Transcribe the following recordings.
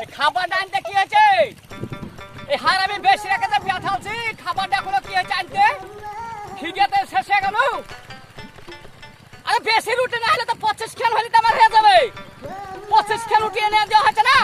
এই খাবারটা আনতে কি হয়েছে? এই হার আমি বেশি রেখে তো ব্যথালছি খাবারটা এখনও কি হয়েছে আনতে? খিদেতে শেষ হয়ে গেল। আরে বেশি রুটি না হলে তো পঁচিশ খেল হলে তো আমার হয়ে যাবে। পঁচিশ খেল রুটি এনে দেওয়া হয়েছে না?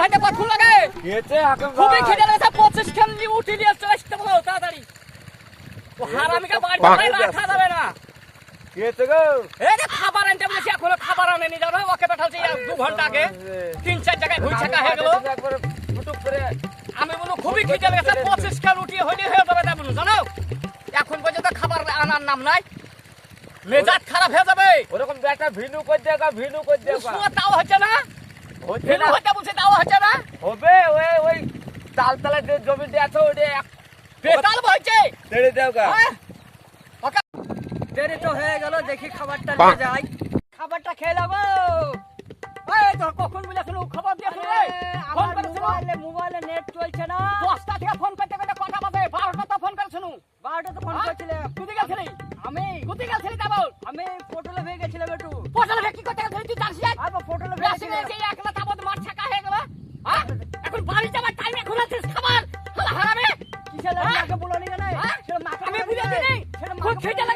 হয়তো কখন লাগে? খুবই খিদে লেগেছে পঁচিশ খেল উঠে নিয়ে চলে আসতে বলো তাড়াতাড়ি। হারামিকে বাড়ি রাখা যাবে না। খাবার আনতে বলেছি এখনও খাবার আনেনি জানো? ওকে পাঠাচ্ছি দু ঘণ্টা আগে তিন চার জায়গায় ঘুরে থাকা হয়ে গেল। করে আমি বলো খুবই খিদে লেগেছে পঁচিশ খেল উঠিয়ে হইলে হয়ে যাবে না বলুন জানো? এখন পর্যন্ত খাবার আনার নাম নাই। মেজাজ খারাপ হয়ে যাবে। ওরকম একটা ভিনু করে দেখা ভিনু করে দেখা তাও হচ্ছে না? হচ্ছে হতে বলছে তাও হচ্ছে না? হবে ওই ওই তাল তালে যে জমিতে আছে এক বেতাল বইছে। ছেড়ে দেও গা। হ্যাঁ? দেরি তো হয়ে গেল দেখি খাবারটা নিয়ে যাই। খাবারটা খেয়ে নেব। এই তো কখন বলে শুনু খবর দিয়ে ফোন করে মোবাইলে মোবাইলে নেট চলছে না। দশটা থেকে ফোন করতে করতে কটা বাজে? বারোটা তো ফোন করে শুনু বারোটা তো ফোন হ্যাঁ? কোথায় গেছিলি? আমি। কোথায় গেছিলি তা বল? আমি পটলে হয়ে গেছিলাম একটু। পটল কি করতে গেছিলি? তুই জানিস আর পটলে বেশি না একলা তাবৎ মার ছাকা হয়ে গেল। হ্যাঁ? এখন বাড়ি যাবার টাইম এখন খাবার। হারামে? কিসের লাগে হ্যাঁ? মাকে বলো নি হ্যাঁ? আমি বলো নি বুঝে কেন? দিই। সেটা খুব মাকে